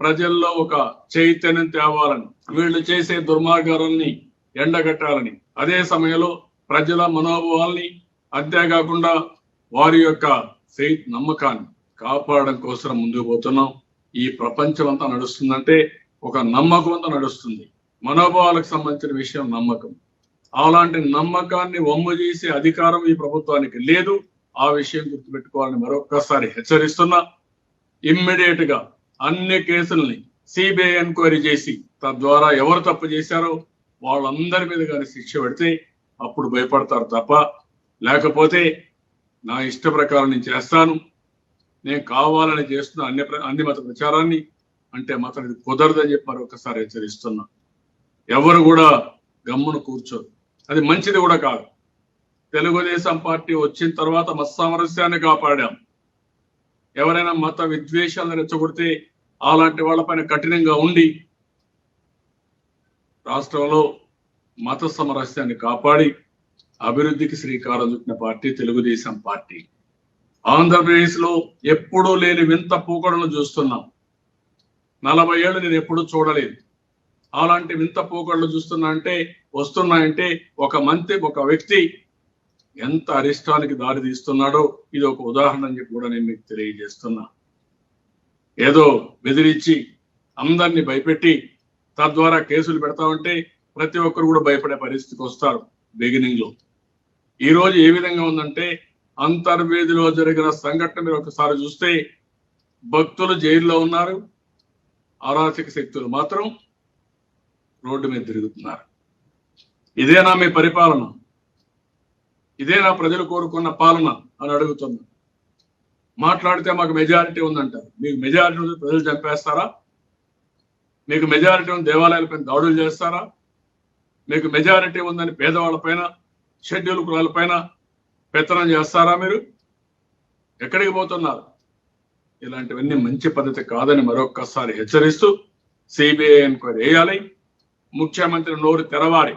ప్రజల్లో ఒక చైతన్యం తేవాలని వీళ్ళు చేసే దుర్మార్గాలని ఎండగట్టాలని అదే సమయంలో ప్రజల మనోభావాల్ని అంతేకాకుండా వారి యొక్క నమ్మకాన్ని కాపాడడం కోసం ముందుకు పోతున్నాం. ఈ ప్రపంచం అంతా నడుస్తుందంటే ఒక నమ్మకం అంతా నడుస్తుంది. మనోభావాలకు సంబంధించిన విషయం నమ్మకం. అలాంటి నమ్మకాన్ని వమ్ము చేసే అధికారం ఈ ప్రభుత్వానికి లేదు. ఆ విషయం గుర్తుపెట్టుకోవాలని మరొక్కసారి హెచ్చరిస్తున్నా. ఇమ్మీడియట్గా అన్ని కేసుల్ని సిబిఐ ఎంక్వైరీ చేసి తద్వారా ఎవరు తప్పు చేశారో వాళ్ళందరి మీద కానీ శిక్ష పెడితే అప్పుడు భయపడతారు తప్ప లేకపోతే నా ఇష్ట ప్రకారం నేను చేస్తాను. నేను కావాలని చేస్తున్న అన్ని అన్ని మత ప్రచారాన్ని అంటే మతం ఇది కుదరదని చెప్పి మరొకసారి హెచ్చరిస్తున్నా. ఎవరు కూడా గమ్మున కూర్చోరు. అది మంచిది కూడా కాదు. తెలుగుదేశం పార్టీ వచ్చిన తర్వాత మత సామరస్యాన్ని కాపాడాం. ఎవరైనా మత విద్వేషాలను రెచ్చగొడితే అలాంటి వాళ్ళపైన కఠినంగా ఉండి రాష్ట్రంలో మత సమరస్యాన్ని కాపాడి అభివృద్ధికి శ్రీకారం చుట్టిన పార్టీ తెలుగుదేశం పార్టీ. ఆంధ్రప్రదేశ్లో ఎప్పుడూ లేని వింత పూకడలను చూస్తున్నాం. నలభై ఏళ్ళు నేను ఎప్పుడూ చూడలేదు. అలాంటి వింత పోకడలు చూస్తున్నా అంటే వస్తున్నాయంటే ఒక మంత్రి ఒక వ్యక్తి ఎంత అరిష్టానికి దారి తీస్తున్నాడో ఇది ఒక ఉదాహరణ అని చెప్పి కూడా నేను మీకు తెలియజేస్తున్నా. ఏదో బెదిరించి అందరినీ భయపెట్టి తద్వారా కేసులు పెడతామంటే ప్రతి ఒక్కరు కూడా భయపడే పరిస్థితికి వస్తారు బిగినింగ్లో. ఈ రోజు ఏ విధంగా ఉందంటే అంతర్వేదిలో జరిగిన సంఘటన మీరు ఒకసారి చూస్తే భక్తులు జైల్లో ఉన్నారు అరాచక శక్తులు మాత్రం రోడ్డు మీద తిరుగుతున్నారు. ఇదేనా మీ పరిపాలన? ఇదే నా ప్రజలు కోరుకున్న పాలన అని అడుగుతున్నా. మాట్లాడితే మాకు మెజారిటీ ఉందంటారు మీకు మెజారిటీ ఉంది ప్రజలు చంపేస్తారా? మీకు మెజారిటీ ఉంది దేవాలయాలపైన దాడులు చేస్తారా? మీకు మెజారిటీ ఉందని పేదవాళ్ళ పైన షెడ్యూల్ కులాల పైన పెత్తనం చేస్తారా మీరు? ఎక్కడికి పోతున్నారు? ఇలాంటివన్నీ మంచి పద్ధతి కాదని మరొక్కసారి హెచ్చరిస్తూ సిబిఐ ఎంక్వైరీ వేయాలి ముఖ్యమంత్రి నోరు తెరవాలి.